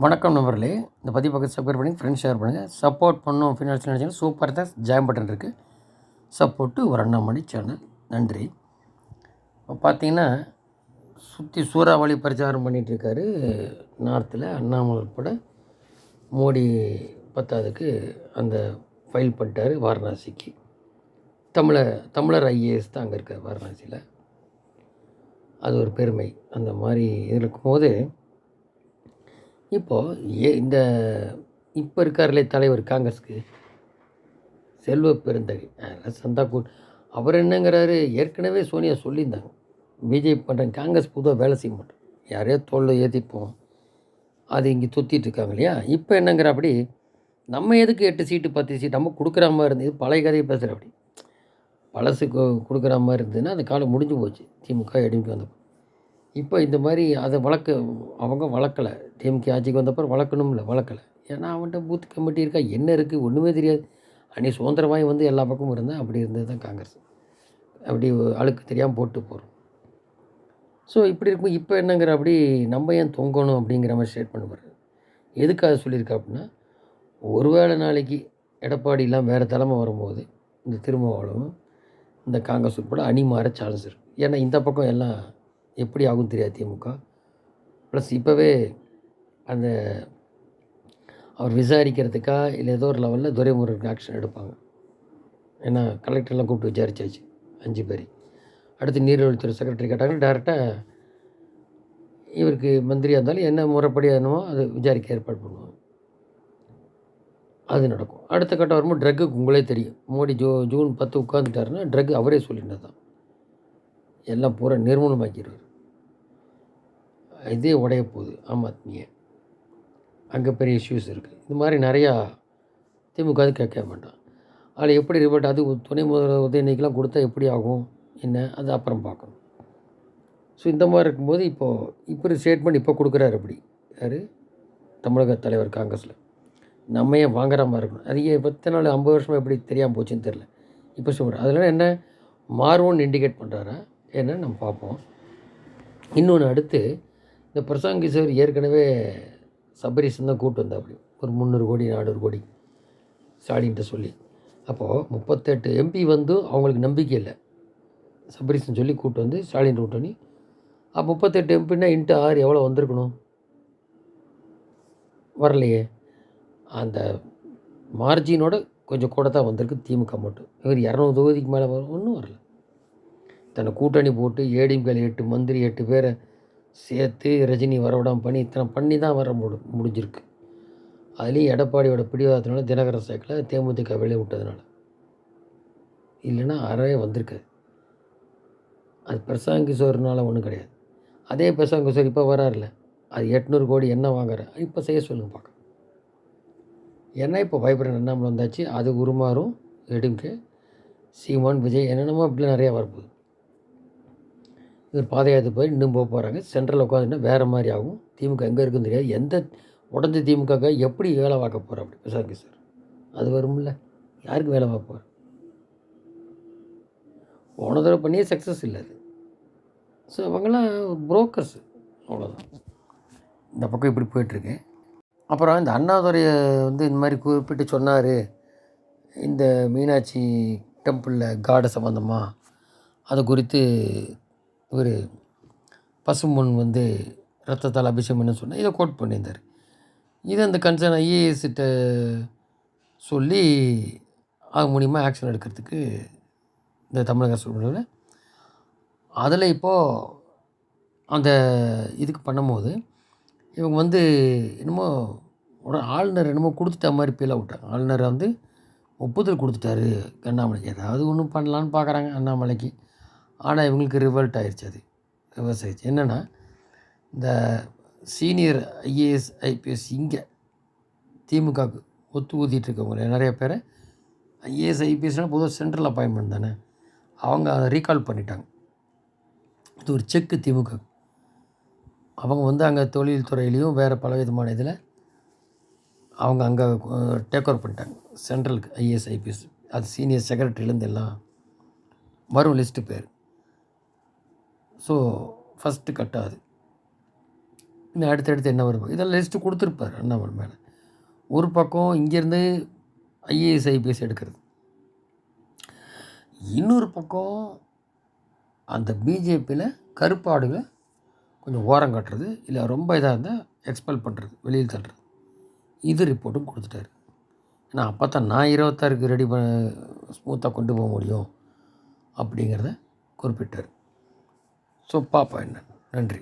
வணக்கம் நண்பர்களே. இந்த பதிவு பக்கத்து சப்ஸ்கிரைப் பண்ணி ஃப்ரெண்ட்ஸ் ஷேர் பண்ணுங்கள் சப்போர்ட் பண்ணும் அப்படின்னு நினச்சிங்கன்னா சூப்பர் தான் ஜாயின் பட்டன் இருக்குது சப்போர்ட்டு ஒரு அண்ணாமணி சேனல் நன்றி. இப்போ பார்த்தீங்கன்னா சுற்றி சூறாவளி பிரச்சாரம் பண்ணிகிட்டு இருக்காரு நார்த்தில் அண்ணாமலை உட்பட மோடி பத்தாவதுக்கு அந்த ஃபைல் பண்ணிட்டார் வாரணாசிக்கு. தமிழர் தமிழர் ஐஏஎஸ் தான் அங்கே இருக்கார் வாரணாசியில். அது ஒரு பெருமை. அந்த மாதிரி இருக்கும்போது இப்போது ஏ இந்த இப்போ இருக்கார்லே தலைவர் காங்கிரஸுக்கு. செல்வ பெருந்தகை அதெல்லாம் சந்தா கூ அவர் என்னங்கிறாரு ஏற்கனவே சோனியா சொல்லியிருந்தாங்க. பிஜேபி பண்ணுறேன் காங்கிரஸ் புதுவாக வேலை செய்ய மாட்டோம். யாரையோ தோளில் ஏற்றிப்போம் அது இங்கே சுற்றிட்டு இருக்காங்க இல்லையா? இப்போ என்னங்கிற அப்படி நம்ம எதுக்கு எட்டு சீட்டு பத்து சீட்டு நம்ம கொடுக்குற மாதிரி இருந்தது. பழைய கதையை பேசுகிற அப்படி. பழசு கொடுக்குற மாதிரி இருந்ததுன்னா அந்த காலம் முடிஞ்சு போச்சு. திமுக எடுமிக்கு வந்தப்போ. இப்போ இந்த மாதிரி அதை வளர்க்க அவங்க வளர்க்கலை. டிஎம்கே ஆட்சிக்கு வந்தப்பறம் வளர்க்கணும்ல வளர்க்கலை. ஏன்னா அவன்கிட்ட பூத் கமிட்டி இருக்கா? என்ன இருக்குது ஒன்றுமே தெரியாது. அன்னி சுதந்திரமாய் வந்து எல்லா பக்கமும் இருந்தால் அப்படி இருந்தது தான் காங்கிரஸ். அப்படி அழுக்கு தெரியாமல் போட்டு போகிறோம் ஸோ இப்படி இருக்கும் இப்போ என்னங்கிற அப்படி நம்ம ஏன் தொங்கணும் அப்படிங்கிற மாதிரி ஸ்டேட் பண்ணுவார் எதுக்காக சொல்லியிருக்கா அப்படின்னா ஒருவேளை நாளைக்கு எடப்பாடிலாம் வேறு தலைமை வரும்போது இந்த திருமாவளவும் இந்த காங்கிரஸ் உட்பட அணி மாற சான்ஸ் இருக்குது ஏன்னா இந்த பக்கம் எல்லாம் எப்படி ஆகும் தெரியாது திமுக. ப்ளஸ் இப்போவே அந்த அவர் விசாரிக்கிறதுக்கா இல்லை ஏதோ ஒரு லெவலில் துரைமுருகன் ஆக்ஷன் எடுப்பாங்க. ஏன்னா கலெக்டர்லாம் கூப்பிட்டு விசாரிச்சாச்சு அஞ்சு பேர். அடுத்து நீர்வழித்துறை செக்ரட்டரி கேட்டாங்க டேரெக்டாக இவருக்கு மந்திரியாக இருந்தாலும் என்ன முறைப்படி என்னமோ அது விசாரிக்க ஏற்பாடு பண்ணுவாங்க. அது நடக்கும். அடுத்த கட்டம் வரும்போது ட்ரக்கு உங்களே தெரியும். மோடி ஜூ ஜூன் பத்து உட்காந்துட்டாருன்னா ட்ரக் அவரே சொல்லிட்டு தான். எல்லாம் பூரா நிர்மூலமாக்கிடுவார். இதே உடைய போகுது ஆம் ஆத்மியை. அங்கே பெரிய இஷ்யூஸ் இருக்குது இது மாதிரி நிறையா திமுக அது கேட்க மாட்டான் அதில் எப்படி ரிப்போர்ட் அது துணை முதல்வர் உதயநிதிக்கெலாம் கொடுத்தா எப்படி ஆகும் என்ன அது அப்புறம் பார்க்கணும். ஸோ இந்த மாதிரி இருக்கும்போது இப்போது இப்போ ஸ்டேட்மெண்ட் இப்போ கொடுக்குறாரு அப்படி. யார்? தமிழக தலைவர் காங்கிரஸில். நம்ம ஏன் வாங்குற மாதிரி இருக்கணும்? அது ஏன் பத்து நாள் ஐம்பது வருஷமாக எப்படி தெரியாமல் போச்சுன்னு தெரில இப்போ சொல்கிறேன் அதில் என்ன? மாறுவோன்னு இண்டிகேட் பண்ணுறாரா என்னன்னு நம்ம பார்ப்போம். இன்னொன்று அடுத்து இந்த பிரசாந்த் கிஷோர் ஏற்கனவே சபரிசன் தான் கூட்டு வந்தா அப்படி ஒரு முந்நூறு கோடி நானூறு கோடி ஸ்டாலின்ட்ட சொல்லி. அப்போது முப்பத்தெட்டு எம்பி வந்து அவங்களுக்கு நம்பிக்கை இல்லை. சபரிசன் சொல்லி கூட்டு வந்து ஸ்டாலின் கூட்டணி அப்போ முப்பத்தெட்டு எம்பின்னா இன்ட்டு ஆறு எவ்வளோ வந்திருக்கணும்? வரலையே. அந்த மார்ஜினோட கொஞ்சம் கூட தான் வந்திருக்கு திமுக மட்டும். இவர் இரநூறு தொகுதிக்கு மேலே வரும் ஒன்றும் வரல. தன்னை கூட்டணி போட்டு ஏடிஎம்கேல எட்டு மந்திரி எட்டு பேரை சேர்த்து ரஜினி வரவிடாம பண்ணி இத்தனை பண்ணி தான் வர முடி முடிஞ்சிருக்கு. அதுலேயும் எடப்பாடியோட பிடிவாதத்தினால தினகரன் சைக்கிளை தேமுதிக வெளியே விட்டதுனால. இல்லைன்னா அறவே வந்திருக்காது. அது பிரசாந்த் கிஷோர்னால ஒன்றும் கிடையாது. அதே பிரசாந்த் கிஷோர் இப்போ வராருல அது எட்நூறு கோடி என்ன வாங்குற இப்போ செய்ய சொல்லுங்க பார்க்க ஏன்னா இப்போ வைப்ரண்ட் அண்ணாமலை வந்தாச்சு? அது உருமாறும் எடுங்க சீமான் விஜய் என்னென்னமோ அப்படிலாம் நிறையா வரப்போகுது. இவர் பாத யாத்திரை போய் இன்னும் போக போகிறாங்க சென்ட்ரலில் உட்காந்துட்டா வேறு மாதிரி ஆகும். திமுக எங்கே இருக்குன்னு தெரியாது. எந்த உடஞ்ச திமுக எப்படி வேலை பார்க்க போகிறோம் அப்படி? பிரசாந்த் சார். அது வரும்ல. யாருக்கு வேலை பார்க்க போகிற போன தடவை பண்ணியே சக்ஸஸ் இல்லை அது. ஸோ அவங்களாம் புரோக்கர்ஸு அவ்வளோதான் இந்த பக்கம் இப்படி போயிட்டுருக்கு. அப்புறம் இந்த அண்ணாதுரையை வந்து இந்த மாதிரி குறிப்பிட்டு சொன்னார். இந்த மீனாட்சி டெம்பிளில் காடை சம்மந்தமாக அது குறித்து இவர் பசும்பொன் வந்து ரத்தத்தால் அபிஷேகம்னு சொன்னால் இதை கோட் பண்ணியிருந்தார். இதை அந்த கன்சர்ன் ஐஏஎஸ்கிட்ட சொல்லி அது மூலிமா ஆக்ஷன் எடுக்கிறதுக்கு இந்த தமிழக அரசு அதில் இப்போது அந்த இதுக்கு பண்ணும்போது இவங்க வந்து என்னமோ ஒரு ஆளுநர் என்னமோ கொடுத்துட்ட மாதிரி ஃபீல் விட்டாங்க. ஆளுநர் வந்து ஒப்புதல் கொடுத்துட்டாரு அண்ணாமலைக்கு. ஏதாவது ஒன்றும் பண்ணலான்னு பார்க்குறாங்க அண்ணாமலைக்கு. ஆனால் இவங்களுக்கு ரிவல்ட் ஆயிடுச்சு அது ரிவர்ஸ் ஆயிடுச்சு. என்னென்னா இந்த சீனியர் ஐஏஎஸ் ஐபிஎஸ் இங்கே திமுகவுக்கு ஒத்து ஊதிட்டுருக்கவங்க நிறைய பேர் ஐஏஎஸ் ஐபிஎஸ்னால் பொதுவாக சென்ட்ரல் அப்பாயின்மெண்ட் தானே அவங்க அதை ரீகால் பண்ணிட்டாங்க. இது ஒரு செக்கு திமுக. அவங்க வந்து அங்கே தொழில் துறையிலையும் வேறு பல விதமான இதில் அவங்க அங்கே டேக் ஓவர் பண்ணிட்டாங்க. சென்ட்ரலுக்கு ஐஏஎஸ் ஐபிஎஸ் அது சீனியர் செக்ரட்டரியிலேருந்து எல்லாம் வரும் லிஸ்ட்டு பேர். ஸோ ஃபஸ்ட்டு கட்டாது இன்னும் அடுத்தடுத்து என்ன வரும்? இதெல்லாம் லிஸ்ட்டு கொடுத்துருப்பார் அண்ணாமலை மேலே. ஒரு பக்கம் இங்கேருந்து ஐஏஎஸ் ஐபிஎஸ் எடுக்கிறது. இன்னொரு பக்கம் அந்த பிஜேபியில் கருப்பாடுகளை கொஞ்சம் ஓரம் கட்டுறது இல்லை ரொம்ப இதாக இருந்தால் எக்ஸ்பெல் பண்ணுறது வெளியில் தள்ளுறது. இது ரிப்போர்ட்டும் கொடுத்துட்டாரு. ஏன்னா அப்போ தான் நான் இருபத்தாறுக்கு ரெடி பண்ண ஸ்மூத்தாக கொண்டு போக முடியும் அப்படிங்கிறத குறிப்பிட்டார். ஸோ பார்ப்போம் என்ன? நன்றி.